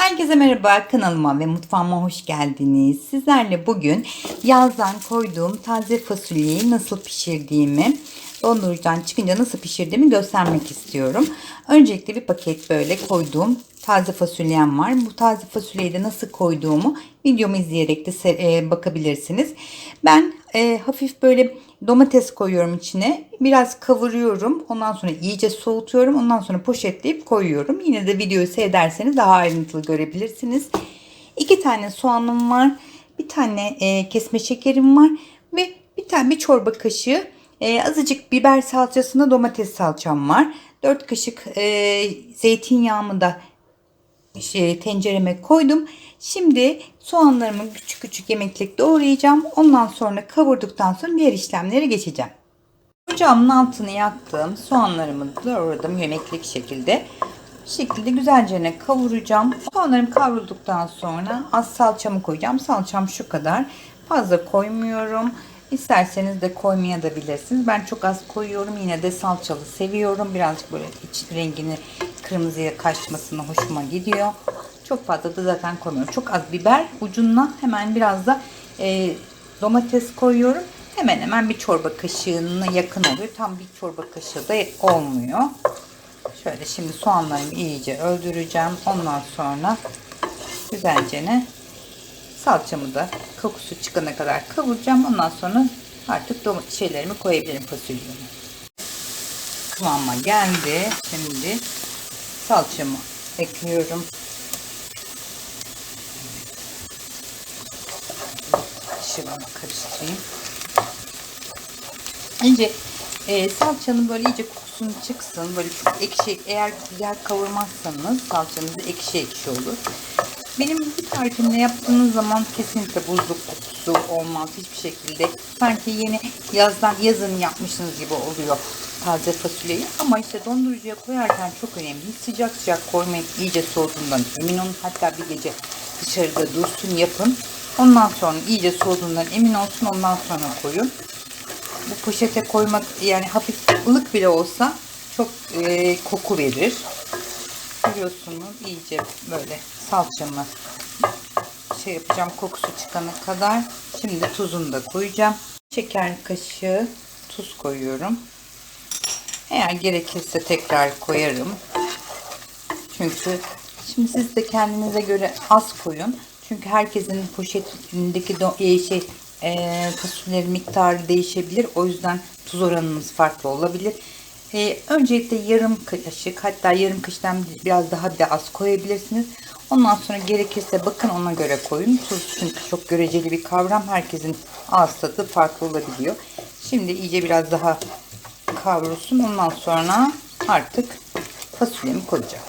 Herkese merhaba kanalıma ve mutfağıma hoş geldiniz. Sizlerle bugün yazdan koyduğum taze fasulyeyi nasıl pişirdiğimi, dondurucudan çıkınca nasıl pişirdiğimi göstermek istiyorum. Öncelikle bir paket böyle koyduğum taze fasulyem var. Bu taze fasulyeyi de nasıl koyduğumu videomu izleyerek de e, bakabilirsiniz. Ben e, hafif böyle domates koyuyorum içine. Biraz kavuruyorum. Ondan sonra iyice soğutuyorum. Ondan sonra poşetleyip koyuyorum. Yine de videoyu seyrederseniz daha ayrıntılı görebilirsiniz. İki tane soğanım var. Bir tane e, kesme şekerim var. Ve bir tane bir çorba kaşığı e, azıcık biber salçasında domates salçam var. 4 kaşık e, zeytinyağımı da şey, tencereme koydum. Şimdi soğanlarımı küçük küçük yemeklik doğrayacağım. Ondan sonra kavurduktan sonra diğer işlemlere geçeceğim. Ocağımın altını yaktım. Soğanlarımı doğradım yemeklik şekilde. Bu şekilde güzelce kavuracağım. Soğanlarım kavrulduktan sonra az salçamı koyacağım. Salçam şu kadar. Fazla koymuyorum. İsterseniz de koymaya da bilirsiniz. Ben çok az koyuyorum. Yine de salçalı seviyorum. Birazcık böyle iç rengini kırmızıya kaçmasına hoşuma gidiyor. Çok fazla da zaten koymuyorum. Çok az biber ucundan hemen biraz da e, domates koyuyorum. Hemen hemen bir çorba kaşığına yakın oluyor. Tam bir çorba kaşığı da olmuyor. Şöyle şimdi soğanlarımı iyice öldüreceğim. Ondan sonra güzelce ne salçamı da kokusu çıkana kadar kavuracağım. Ondan sonra artık domates şeylerimi koyabilirim fasulyemi. Kıvama geldi. Şimdi salçamı ekliyorum. Şunu karıştırayım. Önce e, salçanın böyle iyice kokusunun çıksın. Böyle çok ekşi. Eğer güzel kavurmazsanız salçanız ekşi ekşi olur. Benim bu tarifimde yaptığınız zaman kesinlikle buzluk kokusu olmaz hiçbir şekilde. Sanki yeni yazdan yazın yapmışsınız gibi oluyor taze fasulyeyi. Ama işte dondurucuya koyarken çok önemli. Sıcak sıcak koymayın. iyice soğuduğundan emin olun. Hatta bir gece dışarıda dursun yapın. Ondan sonra iyice soğuduğundan emin olsun. Ondan sonra koyun. Bu poşete koymak yani hafif ılık bile olsa çok e, koku verir. Görüyorsunuz iyice böyle salçamı şey yapacağım kokusu çıkana kadar. Şimdi tuzunu da koyacağım. Şeker kaşığı tuz koyuyorum. Eğer gerekirse tekrar koyarım. Çünkü şimdi siz de kendinize göre az koyun. Çünkü herkesin poşetindeki do- şey e, fasulye miktarı değişebilir. O yüzden tuz oranınız farklı olabilir. E, öncelikle yarım kaşık hatta yarım kaşıktan biraz daha da az koyabilirsiniz. Ondan sonra gerekirse bakın ona göre koyun. Tuz çünkü çok göreceli bir kavram. Herkesin ağız tadı farklı olabiliyor. Şimdi iyice biraz daha kavrulsun. Ondan sonra artık fasulyemi koyacağım.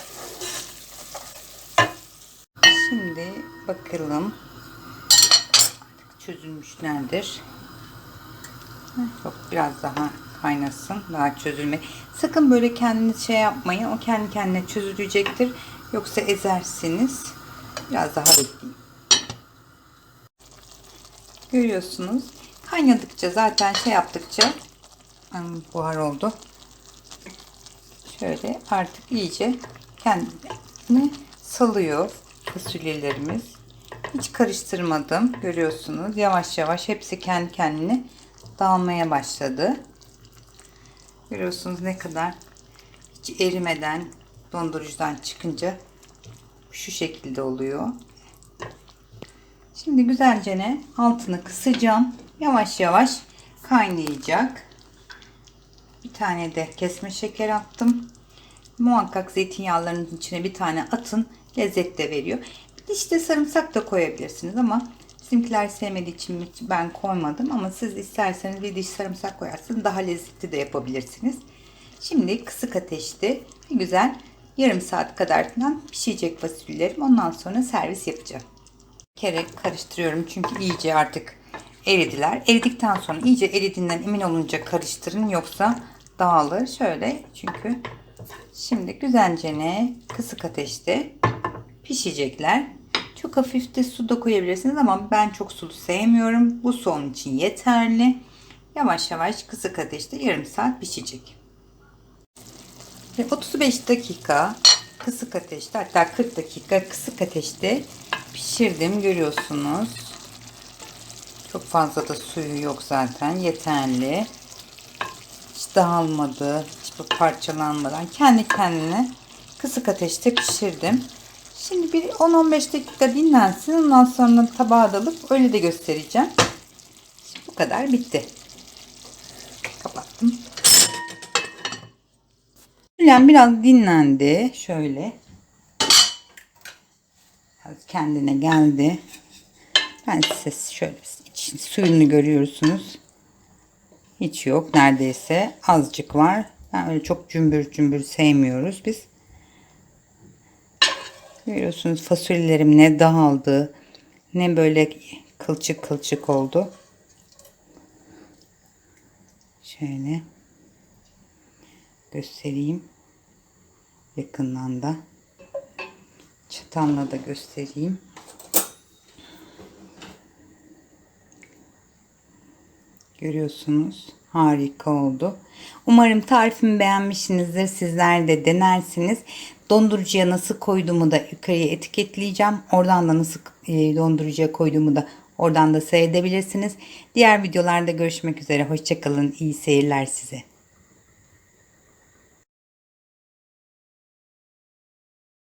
Şimdi bakalım artık çözülmüşlerdir. Çok biraz daha kaynasın. Daha çözülme. Sakın böyle kendiniz şey yapmayın. O kendi kendine çözülecektir. Yoksa ezersiniz. Biraz daha bekleyin. Görüyorsunuz. Kaynadıkça zaten şey yaptıkça buhar oldu. Şöyle artık iyice kendini salıyor fasulyelerimiz. Hiç karıştırmadım. Görüyorsunuz. Yavaş yavaş hepsi kendi kendine dağılmaya başladı. Görüyorsunuz ne kadar hiç erimeden dondurucudan çıkınca şu şekilde oluyor. Şimdi güzelce ne altını kısacağım. Yavaş yavaş kaynayacak. Bir tane de kesme şeker attım. Muhakkak zeytinyağlarının içine bir tane atın. Lezzet de veriyor. İşte sarımsak da koyabilirsiniz ama bizimkiler sevmediği için ben koymadım. Ama siz isterseniz bir diş sarımsak koyarsınız. Daha lezzetli de yapabilirsiniz. Şimdi kısık ateşte bir güzel yarım saat kadar falan pişecek fasulyelerim. Ondan sonra servis yapacağım. Bir kere karıştırıyorum çünkü iyice artık eridiler. Eridikten sonra iyice eridiğinden emin olunca karıştırın yoksa dağılır. Şöyle çünkü şimdi güzelce ne kısık ateşte pişecekler. Çok hafif de su da koyabilirsiniz ama ben çok sulu sevmiyorum. Bu su onun için yeterli. Yavaş yavaş kısık ateşte yarım saat pişecek. Ve 35 dakika kısık ateşte hatta 40 dakika kısık ateşte pişirdim görüyorsunuz. Çok fazla da suyu yok zaten yeterli. Hiç dağılmadı, hiç parçalanmadan kendi kendine kısık ateşte pişirdim. Şimdi bir 10-15 dakika dinlensin. Ondan sonra tabağa da alıp öyle de göstereceğim. Şimdi bu kadar bitti. Kapattım. Hülyan biraz dinlendi. Şöyle. Biraz kendine geldi. Ben size şöyle suyunu görüyorsunuz. Hiç yok neredeyse. Azıcık var. Ben öyle çok cümbür cümbür sevmiyoruz biz. Görüyorsunuz fasulyelerim ne dağıldı. Ne böyle kılçık kılçık oldu. Şöyle göstereyim. Yakından da. Çatalla da göstereyim. Görüyorsunuz. Harika oldu. Umarım tarifimi beğenmişsinizdir. Sizler de denersiniz. Dondurucuya nasıl koyduğumu da yukarıya etiketleyeceğim. Oradan da nasıl e, dondurucuya koyduğumu da oradan da seyredebilirsiniz. Diğer videolarda görüşmek üzere. Hoşçakalın. İyi seyirler size.